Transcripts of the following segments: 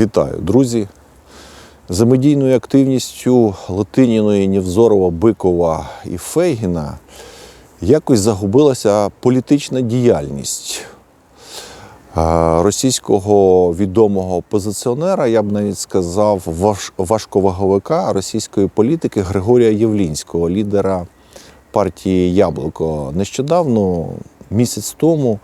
Вітаю, друзі! За медійною активністю Латиніної, Нєвзорова, Бикова і Фейгіна якось загубилася політична діяльність російського відомого опозиціонера, я б навіть сказав, важ- важковаговика російської політики Григорія Євлінського, лідера партії Яблуко. Нещодавно, місяць тому,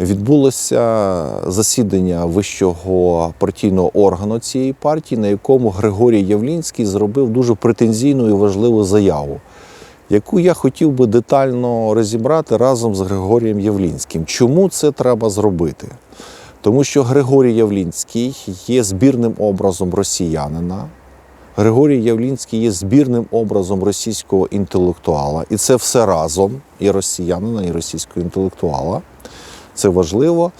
відбулося засідання вищого партійного органу цієї партії, на якому Григорій Явлінський зробив дуже претензійну і важливу заяву, яку я хотів би детально розібрати разом з Григорієм Явлінським. Чому це треба зробити? Тому що Григорій Явлінський є збірним образом росіянина. Григорій Явлінський є збірним образом російського інтелектуала, і це все разом і росіянина, і російського інтелектуала. Це важливо.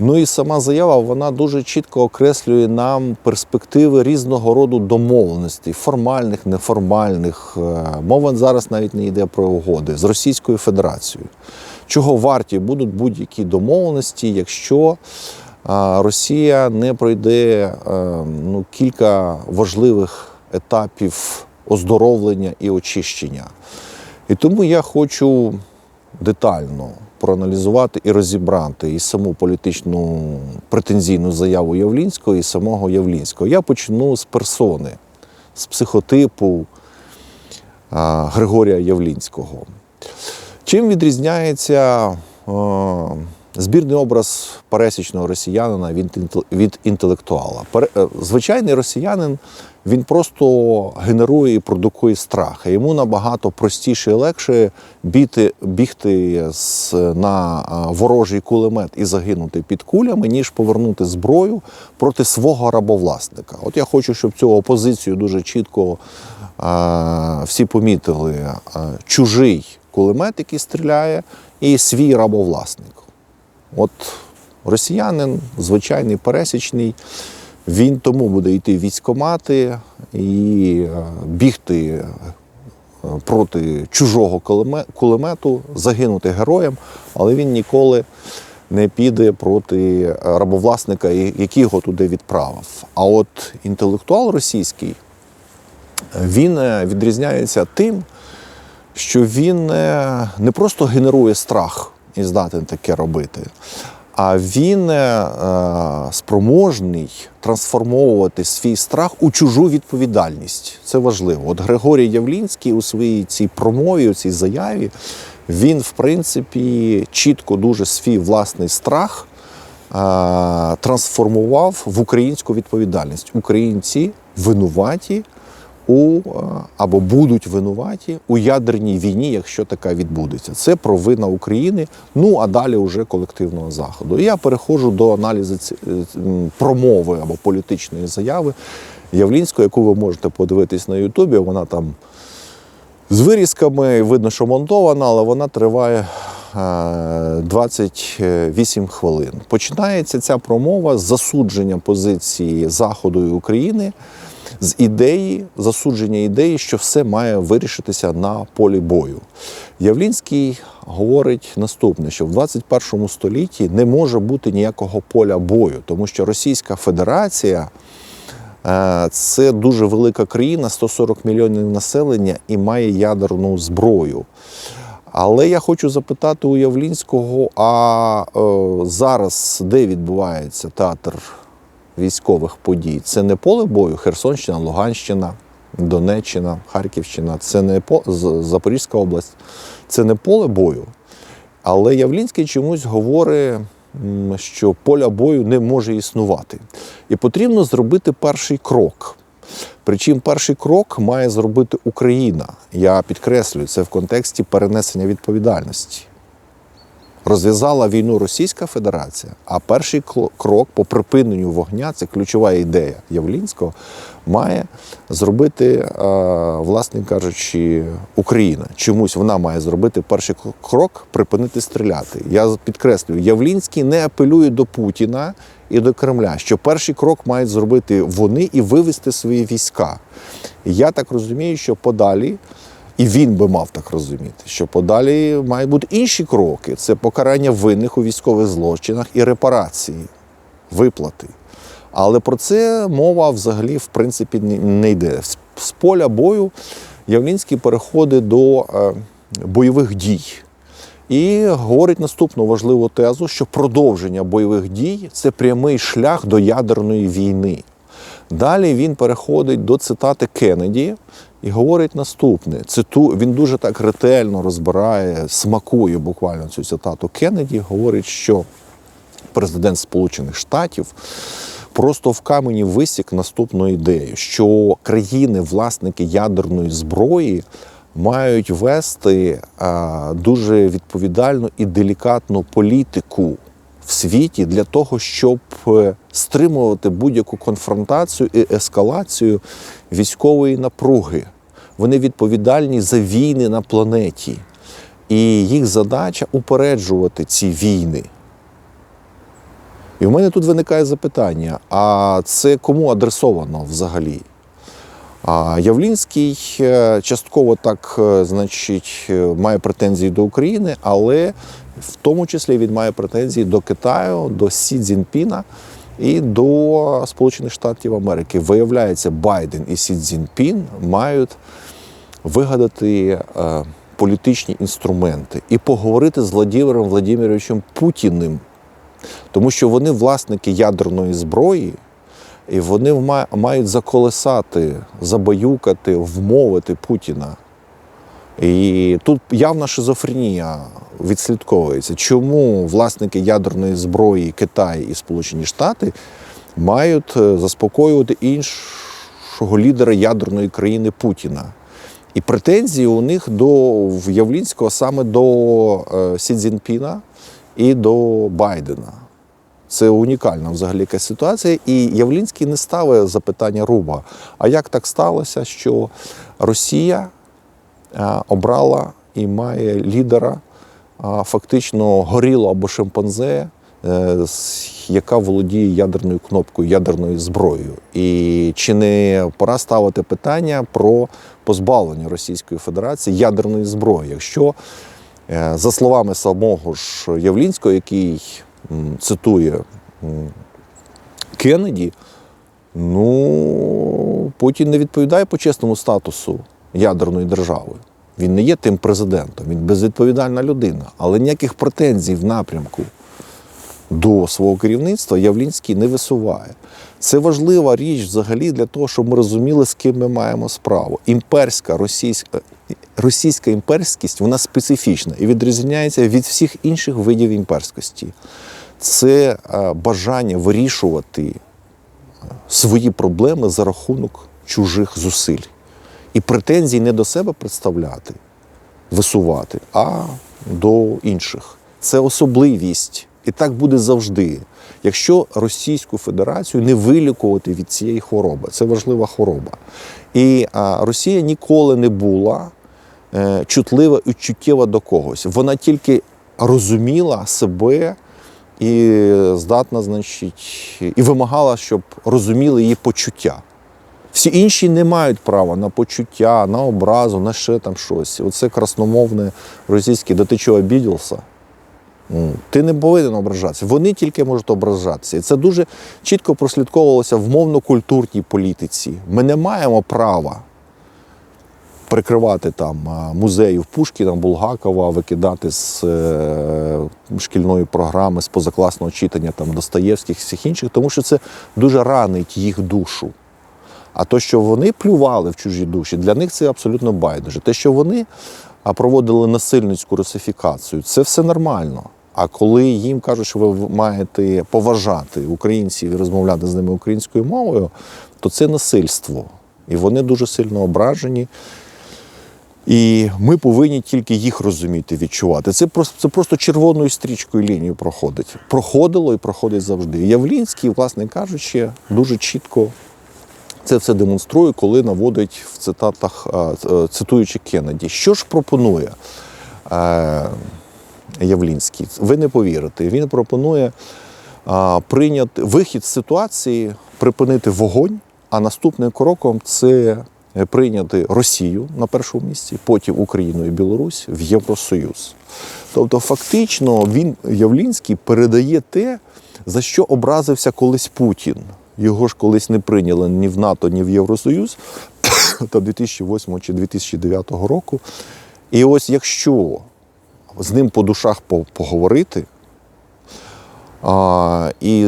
Ну і сама заява вона дуже чітко окреслює нам перспективи різного роду домовленостей, формальних, неформальних. Е, Мова зараз навіть не йде про угоди з Російською Федерацією. Чого варті будуть будь-які домовленості, якщо Росія не пройде е, ну, кілька важливих етапів оздоровлення і очищення. І тому я хочу детально проаналізувати і розібрати і саму політичну претензійну заяву Явлінського, і самого Явлінського. Я почну з персони, з психотипу Григорія Явлінського. Чим відрізняється збірний образ пересічного росіянина від, інтелектуала? Е, Звичайний росіянин він просто генерує і продукує страх. Йому набагато простіше і легше біти, бігти з, на ворожий кулемет і загинути під кулями, ніж повернути зброю проти свого рабовласника. От я хочу, щоб цю опозицію дуже чітко а, всі помітили. А, чужий кулемет, який стріляє, і свій рабовласник. От росіянин, звичайний пересічний, він тому буде йти в військкомати і е, бігти е, проти чужого кулемету, загинути героєм, але він ніколи не піде проти рабовласника, який його туди відправив. А от інтелектуал російський, він е, відрізняється тим, що він не просто генерує страх і здатен таке робити, а він е, спроможний трансформовувати свій страх у чужу відповідальність. Це важливо. От Григорій Явлінський у своїй цій промові, у цій заяві, він, в принципі, чітко дуже свій власний страх е, трансформував в українську відповідальність. Українці винуваті у е, або будуть винуваті у ядерній війні, якщо така відбудеться. Це провина України. Ну а далі вже колективного заходу. І я переходжу до аналізу е, промови або політичної заяви Явлінської, яку ви можете подивитись на Ютубі. Вона там з вирізками, видно, що монтована, але вона триває е, 28 хвилин. Починається ця промова з засудження позиції Заходу і України, з ідеї, засудження ідеї, що все має вирішитися на полі бою. Явлінський говорить наступне: що в 21 столітті не може бути ніякого поля бою, тому що Російська Федерація. Е, Це дуже велика країна, 140 мільйонів населення і має ядерну зброю. Але я хочу запитати у Явлінського: а е, зараз де відбувається театр військових подій? Це не поле бою? Херсонщина, Луганщина, Донеччина, Харківщина, це не по... Запорізька область, це не поле бою. Але Явлінський чомусь говорить, що поля бою не може існувати. І потрібно зробити перший крок. Причому перший крок має зробити Україна. Я підкреслюю це в контексті перенесення відповідальності. Розв'язала війну Російська Федерація, а перший крок по припиненню вогня це ключова ідея Явлінського, має зробити, е, власне кажучи, Україна. Чомусь вона має зробити перший крок, припинити стріляти. Я підкреслюю, Явлінський не апелює до Путіна і до Кремля, що перший крок мають зробити вони і вивести свої війська. Я так розумію, що подалі. І він би мав так розуміти, що подалі мають бути інші кроки: це покарання винних у військових злочинах і репарації, виплати. Але про це мова взагалі в принципі не- йде. З поля бою Явлінський переходить до е, бойових дій. І говорить наступну важливу тезу, що продовження бойових дій це прямий шлях до ядерної війни. Далі він переходить до цитати Кеннеді і говорить наступне: циту, він дуже так ретельно розбирає, смакує буквально цю цитату Кеннеді. Говорить, що президент Сполучених Штатів просто в камені висік наступну ідею, що країни, власники ядерної зброї, мають вести а, дуже відповідальну і делікатну політику в світі для того, щоб е, стримувати будь-яку конфронтацію і ескалацію військової напруги. Вони відповідальні за війни на планеті. І їх задача упереджувати ці війни. І в мене тут виникає запитання: а це кому адресовано взагалі? А Явлінський е, частково так, е, значить, має претензії до України, але в тому числі він має претензії до Китаю, до Сі Цзіньпіна і до Сполучених Штатів Америки. Виявляється, Байден і Сі Цзіньпін мають вигадати е, політичні інструменти і поговорити з Владимиром Владимировичем Путіним, тому що вони власники ядерної зброї, і вони мають заколесати, забаюкати, вмовити Путіна. І тут явна шизофренія відслідковується. Чому власники ядерної зброї Китай і Сполучені Штати мають е, заспокоювати іншого лідера ядерної країни Путіна? І претензії у них до Явлінського саме до е, Сі Цзіньпіна і до Байдена. Це унікальна взагалі якась ситуація. І Явлінський не ставить запитання Руба. А як так сталося, що Росія обрала і має лідера, фактично горіло або шимпанзе, е, яка володіє ядерною кнопкою, ядерною зброєю. І чи не пора ставити питання про позбавлення Російської Федерації ядерної зброї? Якщо, е, за словами самого ж Явлінського, який цитує Кеннеді, ну, Путін не відповідає почесному статусу ядерної держави. Він не є тим президентом, він безвідповідальна людина, але ніяких претензій в напрямку до свого керівництва Явлінський не висуває. Це важлива річ взагалі для того, щоб ми розуміли, з ким ми маємо справу. Імперська російська, російська імперськість вона специфічна і відрізняється від всіх інших видів імперськості. Це е, бажання вирішувати свої проблеми за рахунок чужих зусиль. І претензій не до себе представляти, висувати, а до інших. Це особливість. І так буде завжди. Якщо Російську Федерацію не вилікувати від цієї хвороби, це важлива хвороба. І а, Росія ніколи не була е, чутлива і чуттєва до когось. Вона тільки розуміла себе і здатна, значить, і вимагала, щоб розуміли її почуття. Всі інші не мають права на почуття, на образу, на ще там щось. Оце красномовне російське, да ти чого обідівся? Ну, Ти не повинен ображатися. Вони тільки можуть ображатися. І це дуже чітко прослідковувалося в мовно-культурній політиці. Ми не маємо права прикривати там музеїв Пушкіна, Булгакова, викидати з е, шкільної програми, з позакласного читання там Достоєвських і всіх інших, тому що це дуже ранить їх душу. А то, що вони плювали в чужі душі, для них це абсолютно байдуже. Те, що вони проводили насильницьку русифікацію, це все нормально. А коли їм кажуть, що ви маєте поважати українців і розмовляти з ними українською мовою, то це насильство. І вони дуже сильно ображені. І ми повинні тільки їх розуміти, відчувати. Це просто, це просто червоною стрічкою лінією проходить. Проходило і проходить завжди. Явлінський, власне кажучи, дуже чітко це все демонструє, коли наводить в цитатах, цитуючи Кеннеді. Що ж пропонує е, Явлінський? Ви не повірите. Він пропонує прийняти вихід з ситуації, припинити вогонь, а наступним кроком це е, прийняти Росію на першому місці, потім Україну і Білорусь в Євросоюз. Тобто, фактично, він Явлінський передає те, за що образився колись Путін. Його ж колись не прийняли ні в НАТО, ні в Євросоюз та 2008 чи 2009 року. І ось якщо з ним по душах поговорити а, і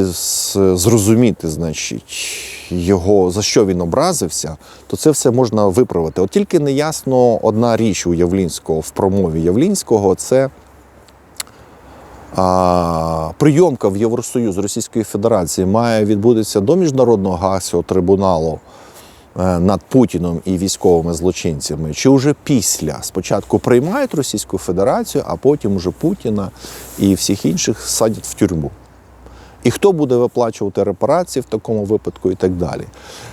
зрозуміти, значить, його, за що він образився, то це все можна виправити. От тільки неясно одна річ у Явлінського в промові Явлінського це прийомка в Євросоюз Російської Федерації має відбутися до міжнародного гасового трибуналу е, над Путіном і військовими злочинцями, чи вже після спочатку приймають Російську Федерацію, а потім уже Путіна і всіх інших садять в тюрму. І хто буде виплачувати репарації в такому випадку і так далі.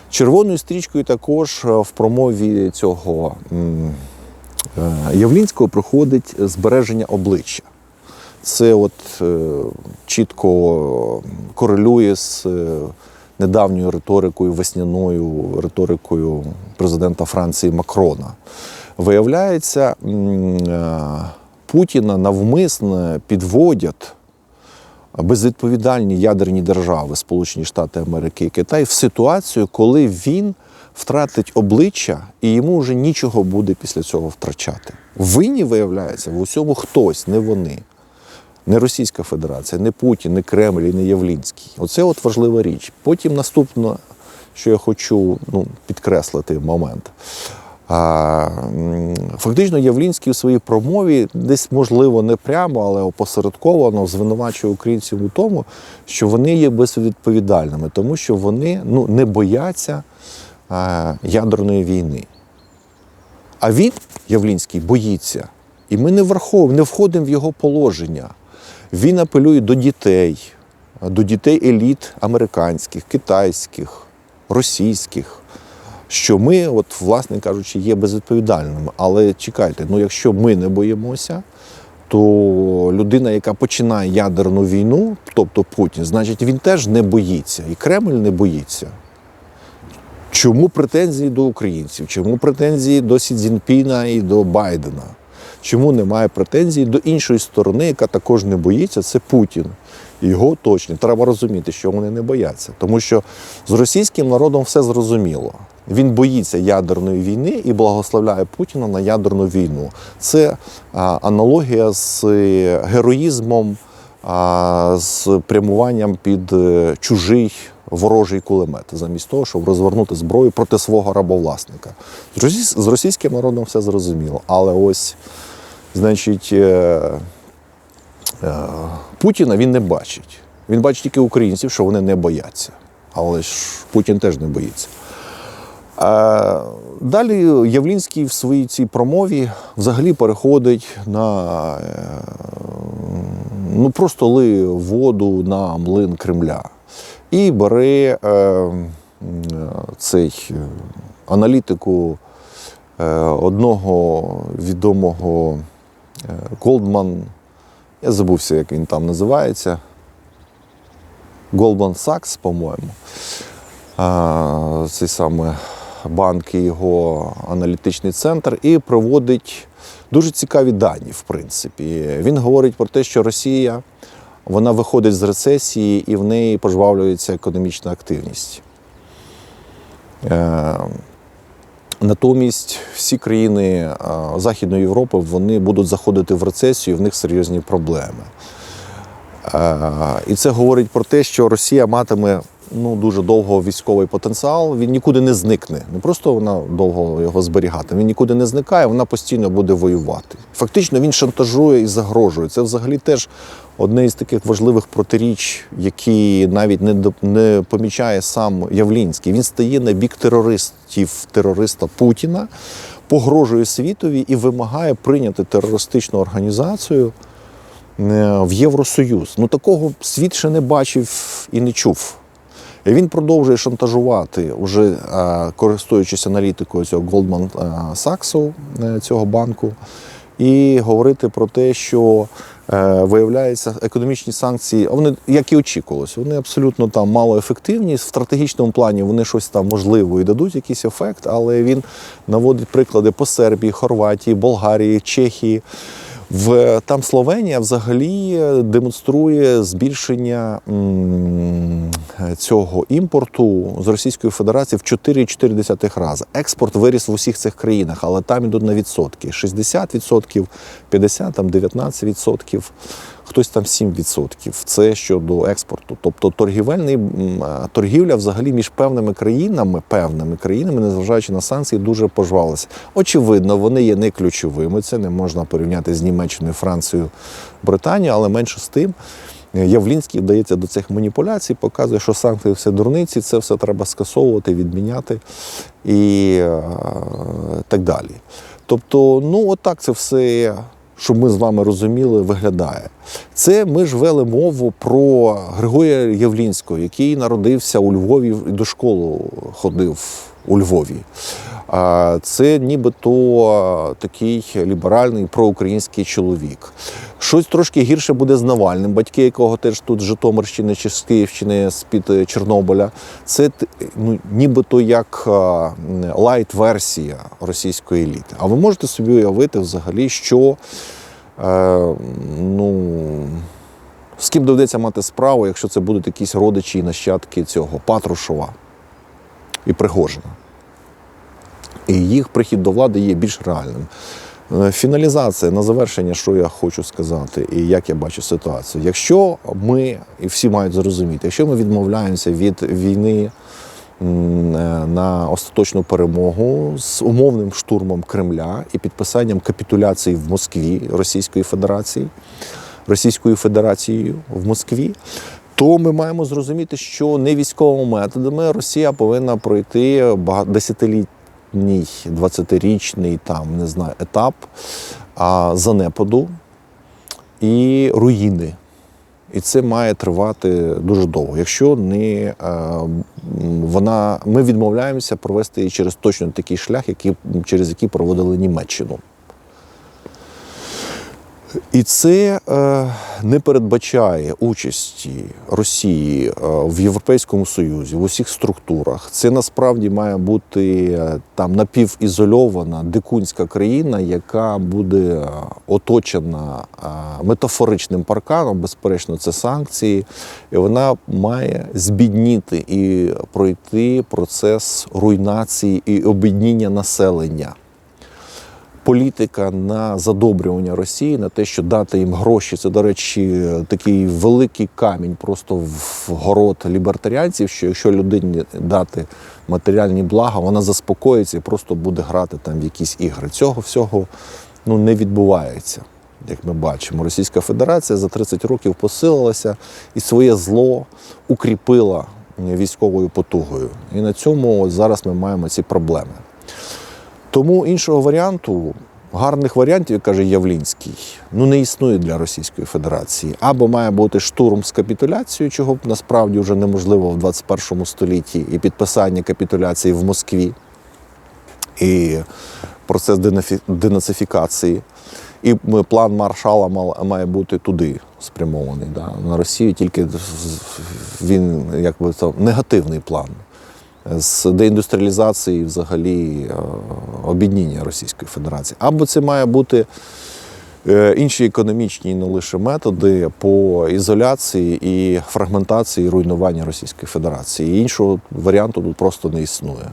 Червоною стрічкою також е, в промові цього е, Явлінського проходить збереження обличчя. Це от е, чітко корелює з е, недавньою риторикою, весняною риторикою президента Франції Макрона. Виявляється, е, Путіна навмисно підводять безвідповідальні ядерні держави, Сполучені Штати Америки і Китай, в ситуацію, коли він втратить обличчя і йому вже нічого буде після цього втрачати. Винні, виявляється, в усьому хтось, не вони. Не Російська Федерація, не Путін, не Кремль не Явлінський. Оце от важлива річ. Потім наступне, що я хочу ну, підкреслити момент. А, фактично, Явлінський у своїй промові десь, можливо, не прямо, але опосередковано звинувачує українців у тому, що вони є безвідповідальними, тому що вони ну, не бояться а, ядерної війни. А він, Явлінський, боїться. І ми не враховуємо, не входимо в його положення. Він апелює до дітей, до дітей еліт американських, китайських, російських, що ми, от, власне кажучи, є безвідповідальними. Але чекайте, ну якщо ми не боїмося, то людина, яка починає ядерну війну, тобто Путін, значить він теж не боїться, і Кремль не боїться. Чому претензії до українців? Чому претензії до Сі Цзіньпіна і до Байдена? Чому немає претензій до іншої сторони, яка також не боїться, це Путін. Його точно треба розуміти, що вони не бояться. Тому що з російським народом все зрозуміло. Він боїться ядерної війни і благословляє Путіна на ядерну війну. Це а, аналогія з е, героїзмом, а, з прямуванням під е, чужий ворожий кулемет, замість того, щоб розвернути зброю проти свого рабовласника. З російським народом все зрозуміло. Але ось, значить, е, е, Путіна він не бачить. Він бачить тільки українців, що вони не бояться. Але ж Путін теж не боїться. А далі Явлінський в своїй цій промові взагалі переходить на е, ну просто ли воду на млин Кремля і бере е, цей аналітику одного відомого е, Голдман, я забувся, як він там називається. Goldman Sachs, по-моєму. А, Цей саме банк і його аналітичний центр, і проводить дуже цікаві дані, в принципі. Він говорить про те, що Росія вона виходить з рецесії і в неї пожвавлюється економічна активність. Натомість всі країни Західної Європи вони будуть заходити в рецесію, в них серйозні проблеми. І це говорить про те, що Росія матиме ну, дуже довго військовий потенціал, він нікуди не зникне. Не просто вона довго його зберігатиме, він нікуди не зникає, вона постійно буде воювати. Фактично він шантажує і загрожує. Це взагалі теж одне із таких важливих протиріч, які навіть не, не помічає сам Явлінський. Він стає на бік терористів, терориста Путіна, погрожує світові і вимагає прийняти терористичну організацію е, в Євросоюз. Ну такого світ ще не бачив і не чув. Він продовжує шантажувати, уже е, користуючись аналітикою цього Goldman е, Sachs, е, цього банку, і говорити про те, що виявляється, економічні санкції, вони, як і очікувалося, вони абсолютно там малоефективні. В стратегічному плані вони щось там можливо і дадуть якийсь ефект, але він наводить приклади по Сербії, Хорватії, Болгарії, Чехії. В там Словенія взагалі демонструє збільшення м, цього імпорту з Російської Федерації в 4,4 рази. Експорт виріс в усіх цих країнах, але там ідуть на відсотки: 60%, 50%, там 19%, хтось там 7%. Це щодо експорту. Тобто торгівельний торгівля взагалі між певними країнами, певними країнами, незважаючи на санкції, дуже пожвалася. Очевидно, вони є не ключовими. Це не можна порівняти з Німеччиною, Францією, Британією, але менше з тим. Явлінський вдається до цих маніпуляцій, показує, що санкції все дурниці, це все треба скасовувати, відміняти і е, так далі. Тобто, ну отак це все, щоб ми з вами розуміли, виглядає. Це ми ж вели мову про Григорія Явлінського, який народився у Львові і до школи ходив у Львові. Це нібито такий ліберальний проукраїнський чоловік. Щось трошки гірше буде з Навальним, батьки якого теж тут з Житомирщини чи з Київщини з-під Чорнобиля. Це ну, нібито як лайт-версія російської еліти. А ви можете собі уявити взагалі, що е, ну, з ким доведеться мати справу, якщо це будуть якісь родичі і нащадки цього Патрушева і Пригожина. І їх прихід до влади є більш реальним. Е, Фіналізація на завершення, що я хочу сказати, і як я бачу ситуацію. Якщо ми, і всі мають зрозуміти, якщо ми відмовляємося від війни е, на остаточну перемогу з умовним штурмом Кремля і підписанням капітуляції в Москві Російської Федерації, Російською Федерацією в Москві, то ми маємо зрозуміти, що не військовими методами Росія повинна пройти бага- десятиліття літній 20-річний там, не знаю, етап а, занепаду і руїни. І це має тривати дуже довго. Якщо не е, вона, ми відмовляємося провести її через точно такий шлях, який, через який проводили Німеччину. І це е, не передбачає участі Росії е, в Європейському Союзі, в усіх структурах. Це насправді має бути е, там напівізольована дикунська країна, яка буде оточена метафоричним парканом. Безперечно, це санкції, і вона має збідніти і пройти процес руйнації і обідніння населення політика на задобрювання Росії, на те, що дати їм гроші. Це, до речі, такий великий камінь просто в город лібертаріанців, що якщо людині дати матеріальні блага, вона заспокоїться і просто буде грати там в якісь ігри. Цього всього ну, не відбувається. Як ми бачимо, Російська Федерація за 30 років посилилася і своє зло укріпила військовою потугою. І на цьому зараз ми маємо ці проблеми. Тому іншого варіанту, гарних варіантів, як каже Явлінський, ну не існує для Російської Федерації. Або має бути штурм з капітуляцією, чого б насправді вже неможливо в 21 столітті, і підписання капітуляції в Москві, і процес денацифікації. І план маршала має бути туди спрямований. Да? На Росію тільки він якби це негативний план з деіндустріалізації, взагалі, е, обідніння Російської Федерації. Або це має бути е, інші економічні не лише методи по ізоляції і фрагментації і руйнування Російської Федерації. Іншого варіанту тут просто не існує.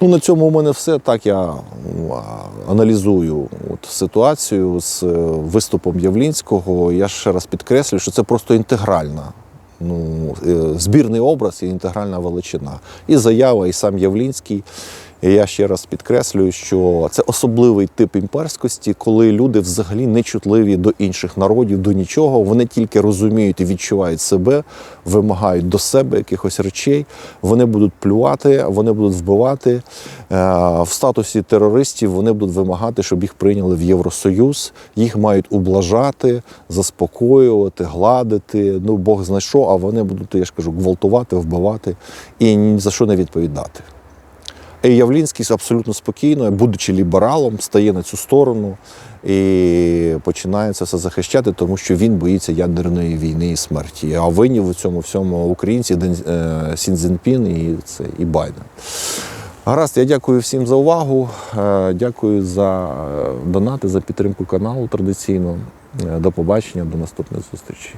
Ну, на цьому у мене все. Так я аналізую от, ситуацію з е, виступом Явлінського. Я ще раз підкреслюю, що це просто інтегральна. Ну, е, збірний образ і інтегральна величина. І заява, і сам Явлінський. І я ще раз підкреслюю, що це особливий тип імперськості, коли люди взагалі не чутливі до інших народів, до нічого. Вони тільки розуміють і відчувають себе, вимагають до себе якихось речей. Вони будуть плювати, вони будуть вбивати. Е, В статусі терористів вони будуть вимагати, щоб їх прийняли в Євросоюз. Їх мають ублажати, заспокоювати, гладити. Ну Бог знає що, а вони будуть, я ж кажу, гвалтувати, вбивати і ні за що не відповідати. Явлінський абсолютно спокійно, будучи лібералом, стає на цю сторону і починає це все захищати, тому що він боїться ядерної війни і смерті. А винні в цьому всьому українці е, Сін Цзіньпін і це і Байден. Гаразд, я дякую всім за увагу. е, Дякую за е, донати, за підтримку каналу традиційно. До побачення, до наступних зустрічей.